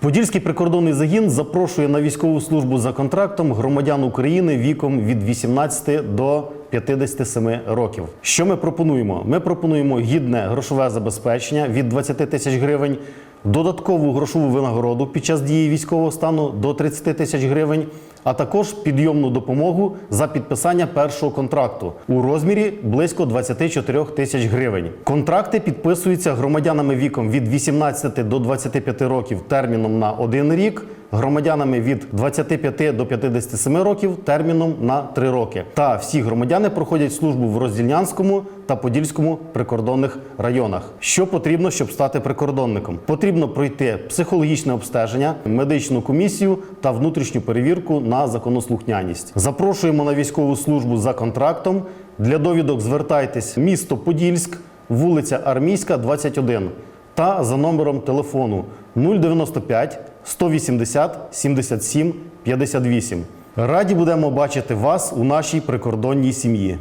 Подільський прикордонний загін запрошує на військову службу за контрактом громадян України віком від 18 до 57 років. Що ми пропонуємо? Ми пропонуємо гідне грошове забезпечення від 20 тисяч гривень, додаткову грошову винагороду під час дії військового стану до 30 тисяч гривень, а також підйомну допомогу за підписання першого контракту у розмірі близько 24 тисяч гривень. Контракти підписуються громадянами віком від 18 до 25 років терміном на один рік. Громадянами від 25 до 57 років терміном на 3 роки. Та всі громадяни проходять службу в Роздільнянському та Подільському прикордонних районах. Що потрібно, щоб стати прикордонником? Потрібно пройти психологічне обстеження, медичну комісію та внутрішню перевірку на законослухняність. Запрошуємо на військову службу за контрактом. Для довідок звертайтесь місто Подільськ, вулиця Армійська, 21 та за номером телефону 095 180 77 58. Раді будемо бачити вас у нашій прикордонній сім'ї.